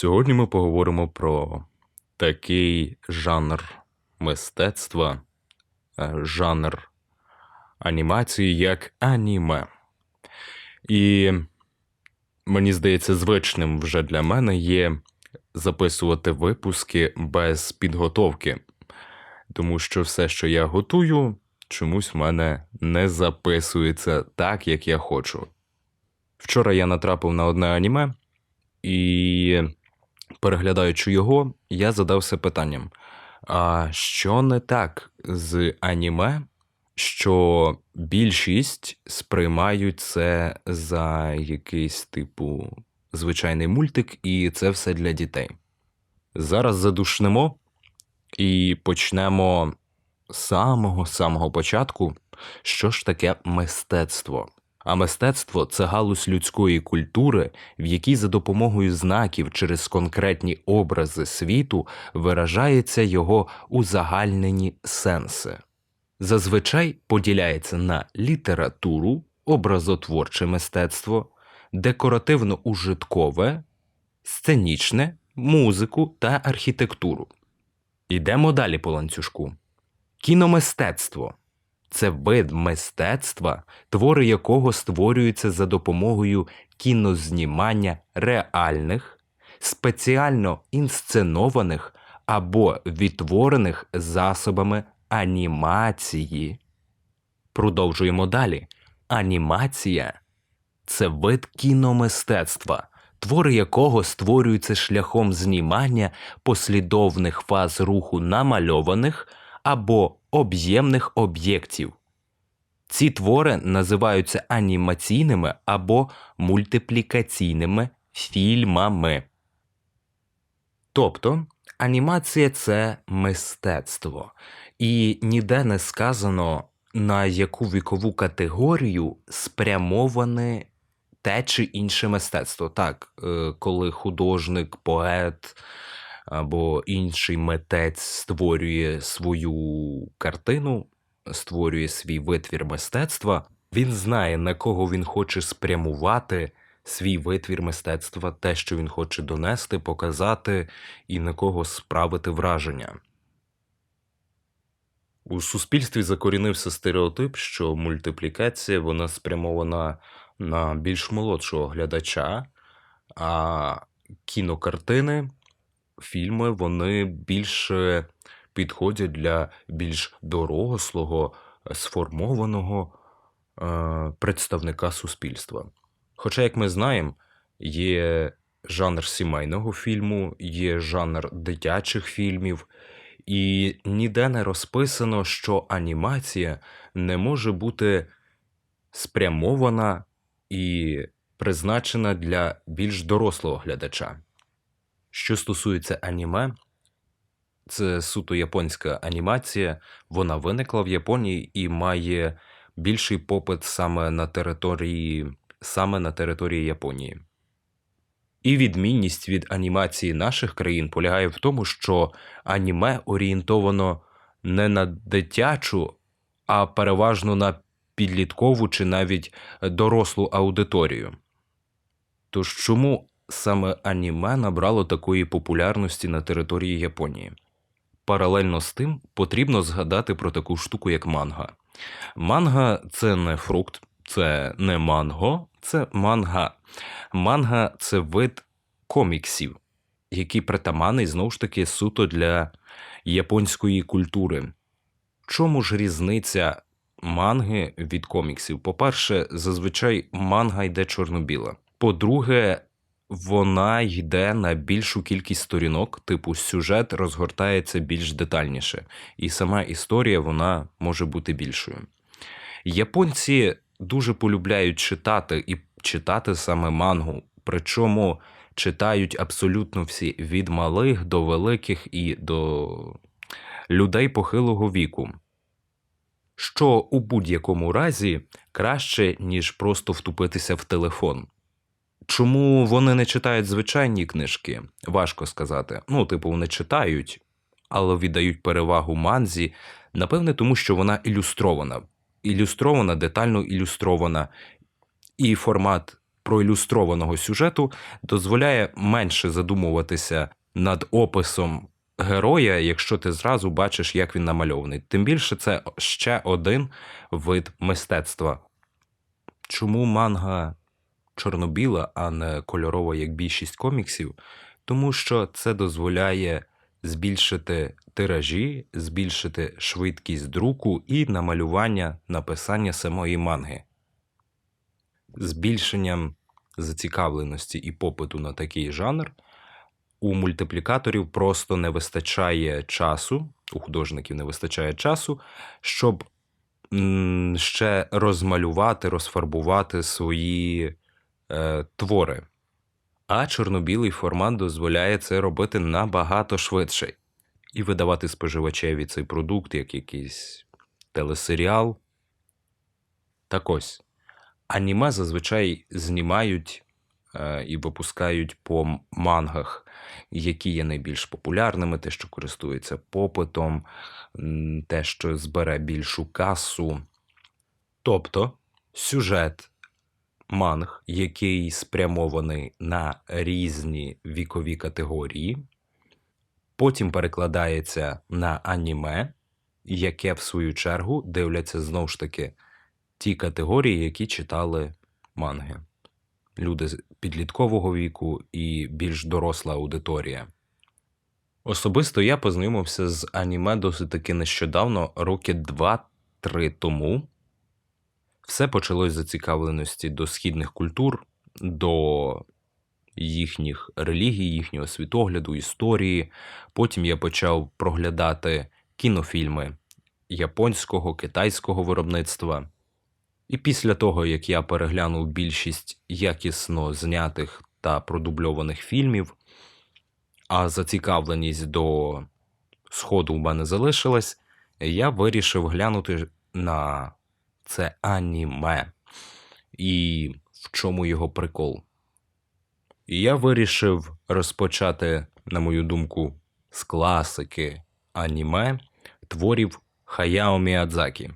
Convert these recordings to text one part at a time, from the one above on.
Сьогодні ми поговоримо про такий жанр мистецтва, е, жанр анімації, як аніме. І мені здається, звичним вже для мене є записувати випуски без підготовки, тому що все, що я готую, чомусь в мене не записується так, як я хочу. Вчора я натрапив на одне аніме, і переглядаючи його, я задався питанням: а що не так з аніме, що більшість сприймають це за якийсь типу звичайний мультик, і це все для дітей? Зараз задушнемо і почнемо з самого-самого початку, що ж таке мистецтво. А мистецтво це галузь людської культури, в якій за допомогою знаків через конкретні образи світу виражається його узагальнені сенси. Зазвичай поділяється на літературу, образотворче мистецтво, декоративно-ужиткове, сценічне, музику та архітектуру. Йдемо далі по ланцюжку. Кіномистецтво це вид мистецтва, твори якого створюються за допомогою кінознімання реальних, спеціально інсценованих або відтворених засобами анімації. Продовжуємо далі. Анімація це вид кіномистецтва, твори якого створюються шляхом знімання послідовних фаз руху намальованих або об'ємних об'єктів. Ці твори називаються анімаційними або мультиплікаційними фільмами. Тобто анімація це мистецтво, і ніде не сказано, на яку вікову категорію спрямоване те чи інше мистецтво. Так, е, коли художник, поет або інший митець створює свою картину, створює свій витвір мистецтва, він знає, на кого він хоче спрямувати свій витвір мистецтва, те, що він хоче донести, показати і на кого справити враження. У суспільстві закорінився стереотип, що мультиплікація вона спрямована на більш молодшого глядача, а кінокартини фільми вони більше підходять для більш дорослого, сформованого е, представника суспільства. Хоча, як ми знаємо, є жанр сімейного фільму, є жанр дитячих фільмів, і ніде не розписано, що анімація не може бути спрямована і призначена для більш дорослого глядача. Що стосується аніме, це суто японська анімація, вона виникла в Японії і має більший попит саме на території, саме на території Японії. І відмінність від анімації наших країн полягає в тому, що аніме орієнтовано не на дитячу, а переважно на підліткову чи навіть дорослу аудиторію. Тож чому саме аніме набрало такої популярності на території Японії. Паралельно з тим потрібно згадати про таку штуку, як манга. Манга це не фрукт, це не манго, це манга. Манга це вид коміксів, який притаманий знову ж таки суто для японської культури. Чому ж різниця манги від коміксів? По-перше, зазвичай манга йде чорно-біла. По-друге, вона йде на більшу кількість сторінок, типу сюжет розгортається більш детальніше, і сама історія вона може бути більшою. Японці дуже полюбляють читати і читати саме мангу, причому читають абсолютно всі від малих до великих і до людей похилого віку. Що у будь-якому разі краще, ніж просто втупитися в телефон. Чому вони не читають звичайні книжки? Важко сказати. Ну, типу, вони читають, але віддають перевагу манзі, напевне, тому що вона ілюстрована. Ілюстрована, детально ілюстрована, і формат проілюстрованого сюжету дозволяє менше задумуватися над описом героя, якщо ти зразу бачиш, як він намальований. Тим більше це ще один вид мистецтва. Чому манга чорно-біла, а не кольорова, як більшість коміксів? Тому що це дозволяє збільшити тиражі, збільшити швидкість друку і намалювання написання самої манги. Збільшенням зацікавленості і попиту на такий жанр у мультиплікаторів просто не вистачає часу, у художників не вистачає часу, щоб ще розмалювати, розфарбувати свої е, твори. А чорно-білий формат дозволяє це робити набагато швидше і видавати споживачеві цей продукт як якийсь телесеріал. Так ось, аніме зазвичай знімають е, і випускають по мангах, які є найбільш популярними, те, що користується попитом, те, що збере більшу касу. Тобто сюжет манг, який спрямований на різні вікові категорії, потім перекладається на аніме, яке, в свою чергу, дивляться знову ж таки ті категорії, які читали манги. Люди з підліткового віку і більш доросла аудиторія. Особисто я познайомився з аніме досить таки нещодавно, роки 2-3 тому. Все почалось зацікавленості до східних культур, до їхніх релігій, їхнього світогляду, історії. Потім я почав проглядати кінофільми японського, китайського виробництва. І після того, як я переглянув більшість якісно знятих та продубльованих фільмів, а зацікавленість до сходу в мене залишилась, я вирішив глянути на це аніме. І в чому його прикол? І я вирішив розпочати, на мою думку, з класики аніме творів Хаяо Міядзакі.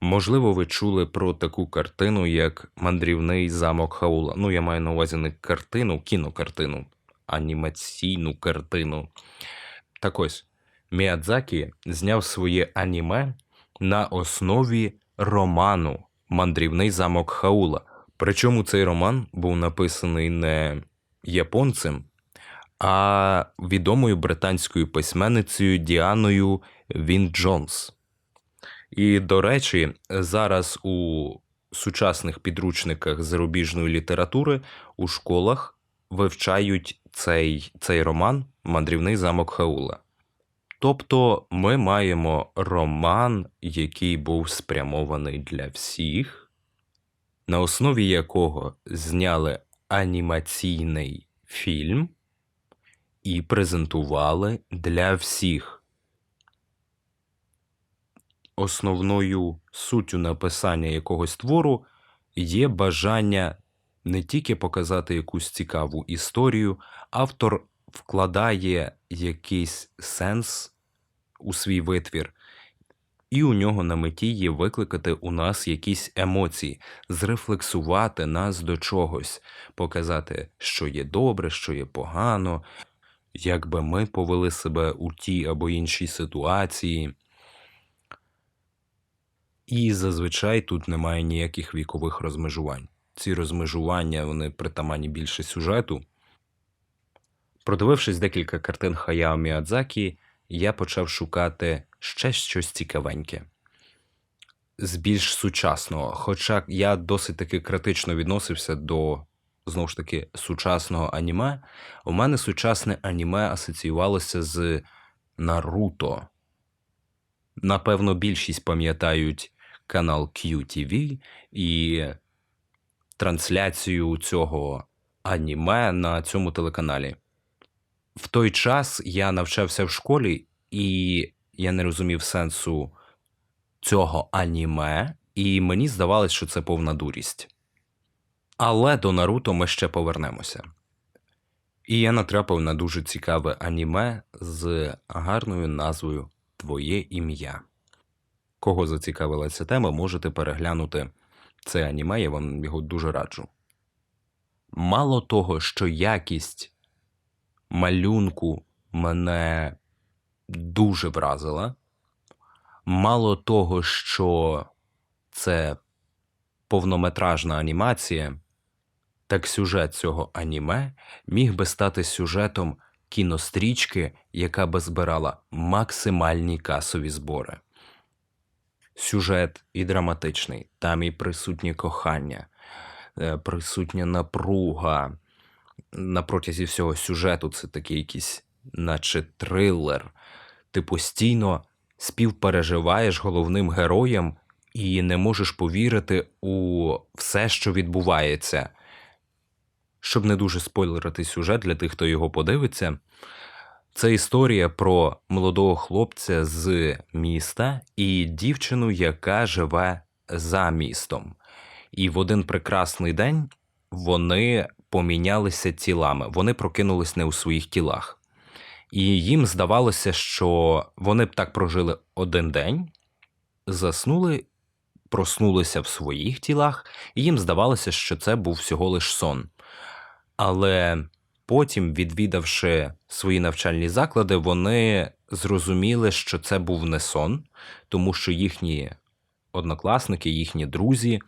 Можливо, ви чули про таку картину, як Мандрівний замок Хаула. Ну, я маю на увазі не картину, кінокартину, анімаційну картину. Так ось, Міядзакі зняв своє аніме на основі роману Мандрівний замок Хаула. Причому цей роман був написаний не японцем, а відомою британською письменницею Діаною Він Джонс. І, до речі, зараз у сучасних підручниках зарубіжної літератури у школах вивчають цей, цей роман Мандрівний замок Хаула. Тобто ми маємо роман, який був спрямований для всіх, на основі якого зняли анімаційний фільм і презентували для всіх. Основною суттю написання якогось твору є бажання не тільки показати якусь цікаву історію, автор вкладає якийсь сенс у свій витвір, і у нього на меті є викликати у нас якісь емоції, зрефлексувати нас до чогось, показати, що є добре, що є погано, як би ми повели себе у тій або іншій ситуації. І зазвичай тут немає ніяких вікових розмежувань. Ці розмежування вони притаманні більше сюжету. Продивившись декілька картин Хаяо Міядзакі, я почав шукати ще щось цікавеньке. З більш сучасного. Хоча я досить таки критично відносився до знову ж таки сучасного аніме, у мене сучасне аніме асоціювалося з Наруто. Напевно, більшість пам'ятають канал QTV і трансляцію цього аніме на цьому телеканалі. В той час я навчався в школі, і я не розумів сенсу цього аніме, і мені здавалось, що це повна дурість. Але до Наруто ми ще повернемося. І я натрапив на дуже цікаве аніме з гарною назвою Твоє ім'я. Кого зацікавила ця тема, можете переглянути це аніме, я вам його дуже раджу. мало того, що якість малюнку мене дуже вразила, мало того, що це повнометражна анімація, так сюжет цього аніме міг би стати сюжетом кінострічки, яка би збирала максимальні касові збори. Сюжет і драматичний, там і присутнє кохання, е, присутня напруга. На протязі всього сюжету це такий якийсь, наче трилер. Ти постійно співпереживаєш головним героям і не можеш повірити у все, що відбувається. Щоб не дуже спойлерити сюжет для тих, хто його подивиться, це історія про молодого хлопця з міста і дівчину, яка живе за містом. І в один прекрасний день вони помінялися тілами, вони прокинулись не у своїх тілах. І їм здавалося, що вони б так прожили один день, заснули, проснулися в своїх тілах, і їм здавалося, що це був всього лиш сон. Але потім, відвідавши свої навчальні заклади, вони зрозуміли, що це був не сон, тому що їхні однокласники, їхні друзі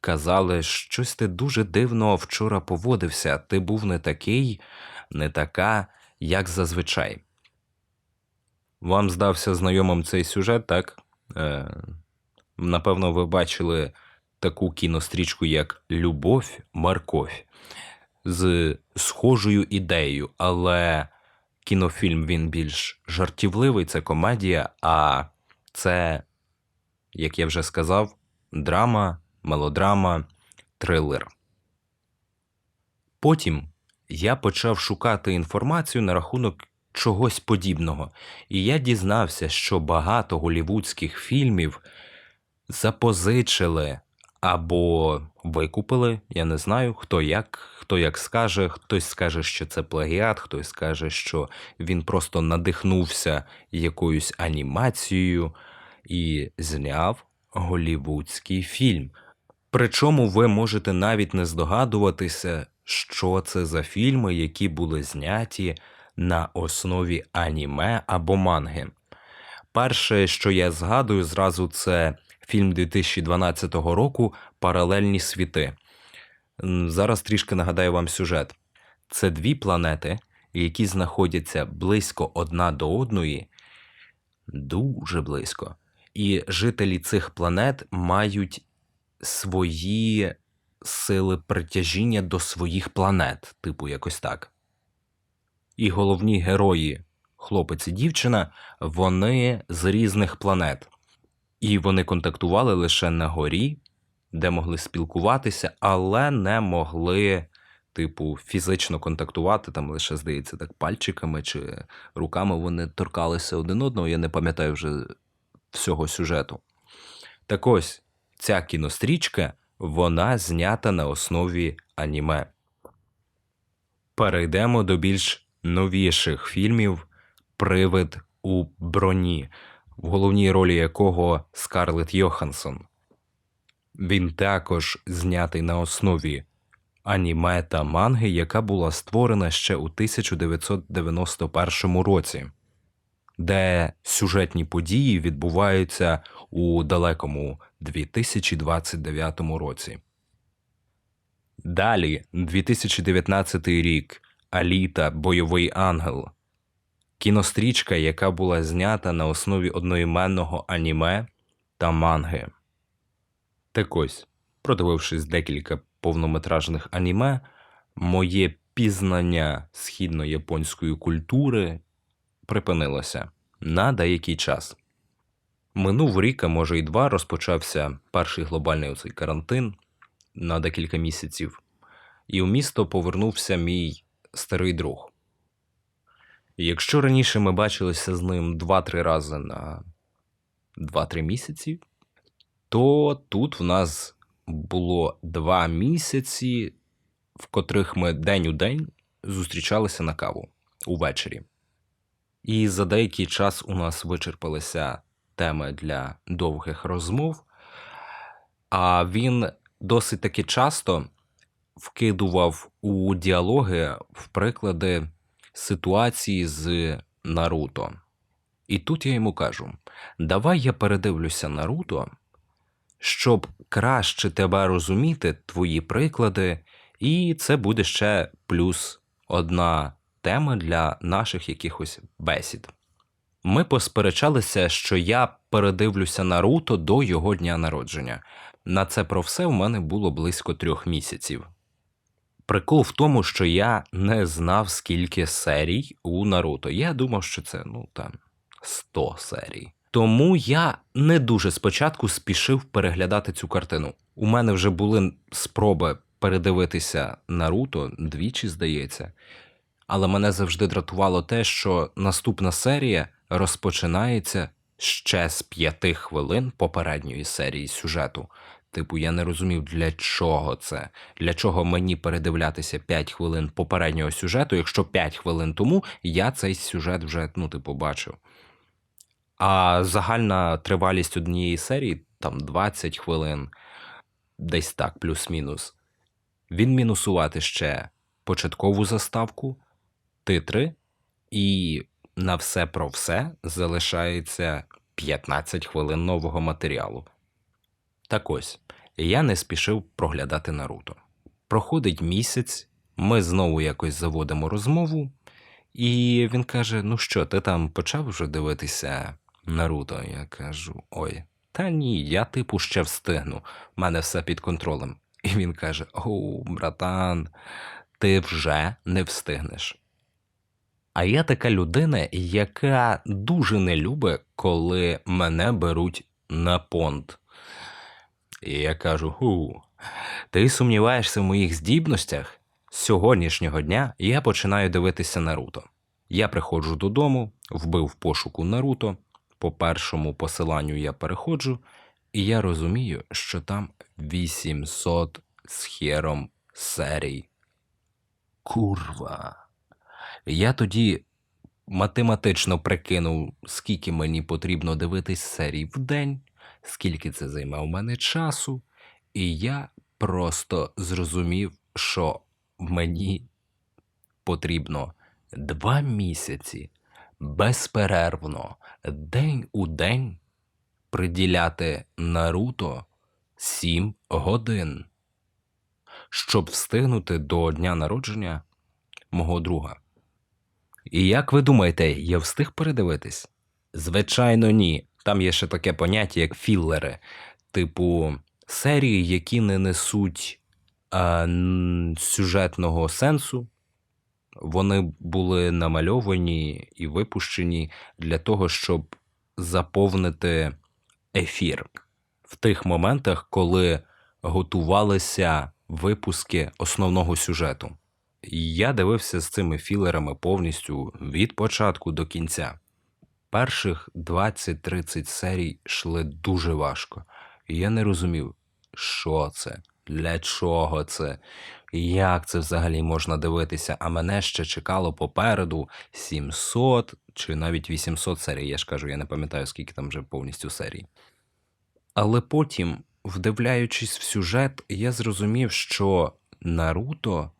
казали, щось ти дуже дивно вчора поводився, ти був не такий, не така, як зазвичай. Вам здався знайомим цей сюжет, так? Е, напевно, ви бачили таку кінострічку, як Любов, Морковь з схожою ідеєю, але кінофільм він більш жартівливий, це комедія, а це, як я вже сказав, драма, мелодрама, трилер. Потім я почав шукати інформацію на рахунок чогось подібного, і я дізнався, що багато голівудських фільмів запозичили або викупили, я не знаю, хто як, хто як скаже, хтось скаже, що це плагіат, хтось скаже, що він просто надихнувся якоюсь анімацією і зняв голівудський фільм. Причому ви можете навіть не здогадуватися, що це за фільми, які були зняті на основі аніме або манги. Перше, що я згадую зразу, це фільм 2012 року Паралельні світи. Зараз трішки нагадаю вам сюжет. Це дві планети, які знаходяться близько одна до одної, дуже близько. І жителі цих планет мають свої сили притяжіння до своїх планет, типу якось так. І головні герої, хлопець і дівчина, вони з різних планет. І вони контактували лише на горі, де могли спілкуватися, але не могли, типу, фізично контактувати, там лише, здається, так пальчиками чи руками вони торкалися один одного, я не пам'ятаю вже всього сюжету. Так ось, ця кінострічка, вона знята на основі аніме. Перейдемо до більш новіших фільмів Привид у броні, в головній ролі якого Скарлетт Йоханссон. Він також знятий на основі аніме та манги, яка була створена ще у 1991 році, де сюжетні події відбуваються у далекому 2029 році. Далі, 2019 рік Аліта Бойовий ангел. Кінострічка, яка була знята на основі одноіменного аніме та манги. Так ось, продивившись декілька повнометражних аніме, моє пізнання східно-японської культури припинилося на деякий час. Минув рік, а може й два, розпочався перший глобальний оцей карантин на декілька місяців, і у місто повернувся мій старий друг. І Якщо раніше ми бачилися з ним 2-3 рази на 2-3 місяці, то тут в нас було 2 місяці, в котрих ми день у день зустрічалися на каву увечері. І за деякий час у нас вичерпалися теми для довгих розмов, а він досить таки часто вкидував у діалоги в приклади ситуації з Наруто. І тут я йому кажу: давай я передивлюся Наруто, щоб краще тебе розуміти, твої приклади, і це буде ще плюс одна тема для наших якихось бесід. Ми посперечалися, що я передивлюся Наруто до його дня народження. На це про все в мене було близько трьох місяців. Прикол в тому, що я не знав, скільки серій у Наруто. Я думав, що це ну там 100 серій. Тому я не дуже спочатку спішив переглядати цю картину. У мене вже були спроби передивитися Наруто двічі, здається. Але мене завжди дратувало те, що наступна серія розпочинається ще з п'яти хвилин попередньої серії сюжету. Типу, я не розумів, для чого це, для чого мені передивлятися 5 хвилин попереднього сюжету, якщо 5 хвилин тому я цей сюжет вже, ну, типу, бачив. А загальна тривалість однієї серії там 20 хвилин, десь так, плюс-мінус. Він мінусувати ще початкову заставку, титри, і на все про все залишається 15 хвилин нового матеріалу. Так ось, я не спішив проглядати Наруто. Проходить місяць, ми знову якось заводимо розмову, і він каже: Ну що, ти там почав вже дивитися Наруто? Я кажу: Ой, та ні, я типу ще встигну, в мене все під контролем. І він каже: О, братан, ти вже не встигнеш. А я така людина, яка дуже не любить, коли мене беруть на понт. І я кажу: Ху, ти сумніваєшся в моїх здібностях? З сьогоднішнього дня я починаю дивитися Наруто. Я приходжу додому, вбив в пошуку Наруто. По першому посиланню я переходжу, і я розумію, що там 800 з хером серій. Курва. Я тоді математично прикинув, скільки мені потрібно дивитись серій в день, скільки це займе у мене часу, і я просто зрозумів, що мені потрібно два місяці безперервно, день у день приділяти Наруто 7 годин, щоб встигнути до дня народження мого друга. І як ви думаєте, я встиг передивитись? Звичайно, ні. Там є ще таке поняття, як філлери, типу серії, які не несуть н- сюжетного сенсу. Вони були намальовані і випущені для того, щоб заповнити ефір в тих моментах, коли готувалися випуски основного сюжету. Я дивився з цими філерами повністю від початку до кінця. Перших 20-30 серій йшли дуже важко. І я не розумів, що це, для чого це, як це взагалі можна дивитися, а мене ще чекало попереду 700 чи навіть 800 серій. Я ж кажу, я не пам'ятаю, скільки там вже повністю серій. Але потім, вдивляючись в сюжет, я зрозумів, що Наруто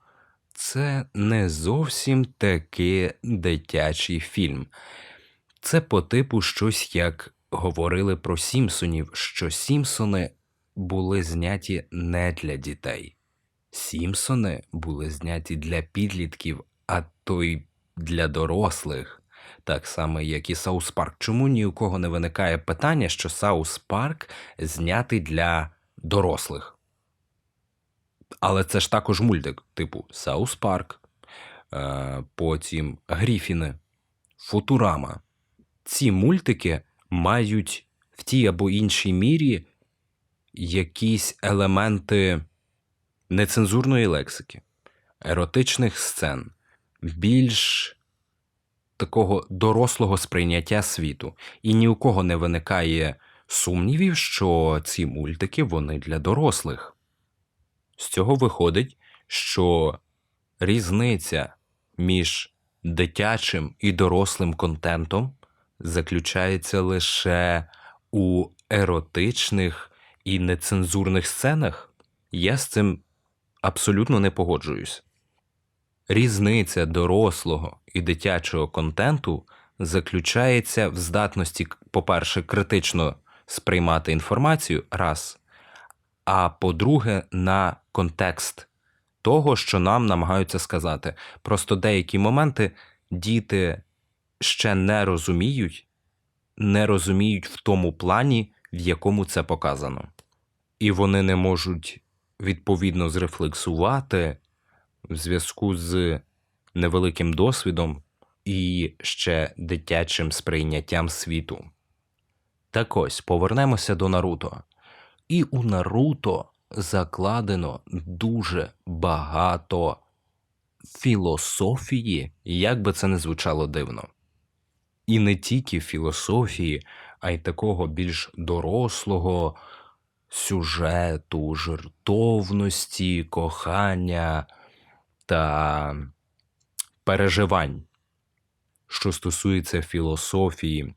це не зовсім таки дитячий фільм. Це по типу щось як говорили про Сімпсонів, що Сімпсони були зняті не для дітей. Сімпсони були зняті для підлітків, а то й для дорослих. Так само, як і Саус Парк. Чому ні у кого не виникає питання, що Саус Парк знятий для дорослих? Але це ж також мультик, типу Саус Парк, е, потім Гріфіни, Футурама. Ці мультики мають в тій або іншій мірі якісь елементи нецензурної лексики, еротичних сцен, більш такого дорослого сприйняття світу. І ні у кого не виникає сумнівів, що ці мультики вони для дорослих. З цього виходить, що різниця між дитячим і дорослим контентом заключається лише у еротичних і нецензурних сценах. Я з цим абсолютно не погоджуюсь. Різниця дорослого і дитячого контенту заключається в здатності, по-перше, критично сприймати інформацію раз, а по-друге, на контекст того, що нам намагаються сказати. Просто деякі моменти діти ще не розуміють, не розуміють в тому плані, в якому це показано. І вони не можуть відповідно зрефлексувати в зв'язку з невеликим досвідом і ще дитячим сприйняттям світу. Так ось повернемося до Наруто. І у Наруто закладено дуже багато філософії, як би це не звучало дивно. І не тільки філософії, а й такого більш дорослого сюжету, жертовності, кохання та переживань. Що стосується філософії,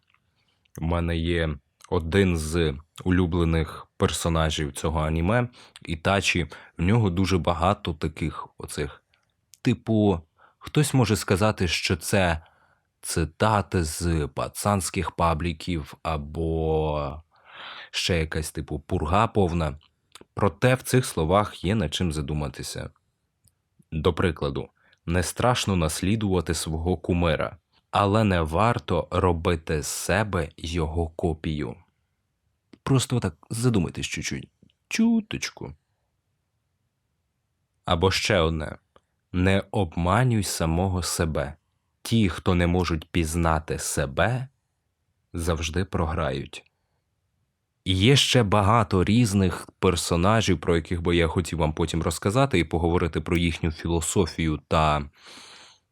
у мене є один з улюблених персонажів цього аніме, Ітачі. В нього дуже багато таких оцих. Типу, хтось може сказати, що це цитати з пацанських пабліків або ще якась типу пурга повна. Проте в цих словах є над чим задуматися. До прикладу, не страшно наслідувати свого кумира, але не варто робити з себе його копію. Просто так задумайтесь чуть-чуть. Чуточку. Або ще одне. Не обманюй самого себе. Ті, хто не можуть пізнати себе, завжди програють. І є ще багато різних персонажів, про яких би я хотів вам потім розказати і поговорити про їхню філософію та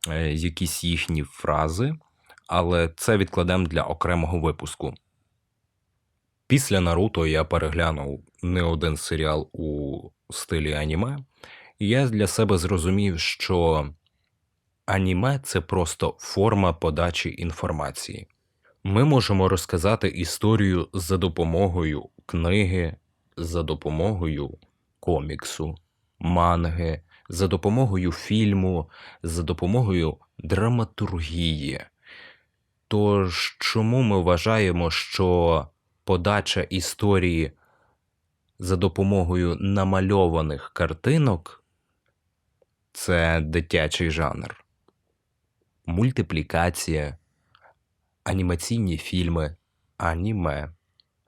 е, якісь їхні фрази, але це відкладемо для окремого випуску. Після Наруто я переглянув не один серіал у стилі аніме, і я для себе зрозумів, що аніме це просто форма подачі інформації. Ми можемо розказати історію за допомогою книги, за допомогою коміксу, манги, за допомогою фільму, за допомогою драматургії. Тож, чому ми вважаємо, що подача історії за допомогою намальованих картинок це дитячий жанр? Мультиплікація, анімаційні фільми, аніме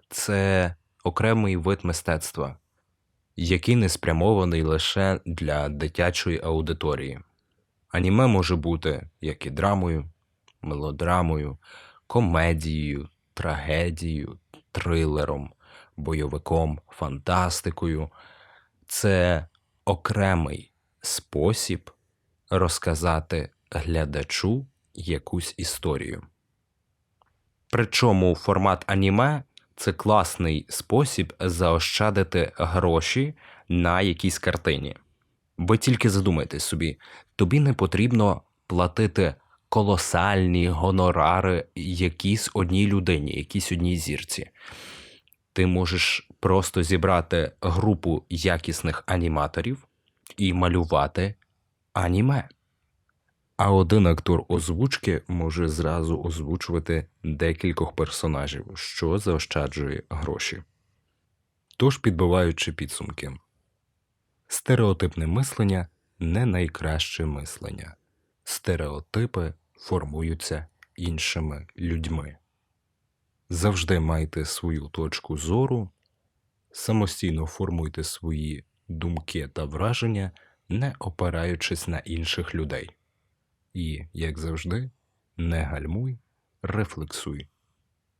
це окремий вид мистецтва, який не спрямований лише для дитячої аудиторії. Аніме може бути як і драмою, мелодрамою, комедією, трагедією, трилером, бойовиком, фантастикою. Це окремий спосіб розказати глядачу якусь історію. Причому формат аніме це класний спосіб заощадити гроші на якійсь картині. Бо тільки задумайтесь собі, тобі не потрібно платити колосальні гонорари якійсь одній людині, якійсь одній зірці. Ти можеш просто зібрати групу якісних аніматорів і малювати аніме. А один актор озвучки може зразу озвучувати декількох персонажів, що заощаджує гроші. Тож, підбиваючи підсумки, стереотипне мислення не найкраще мислення. Стереотипи формуються іншими людьми. Завжди майте свою точку зору, самостійно формуйте свої думки та враження, не опираючись на інших людей. І, як завжди, не гальмуй, рефлексуй.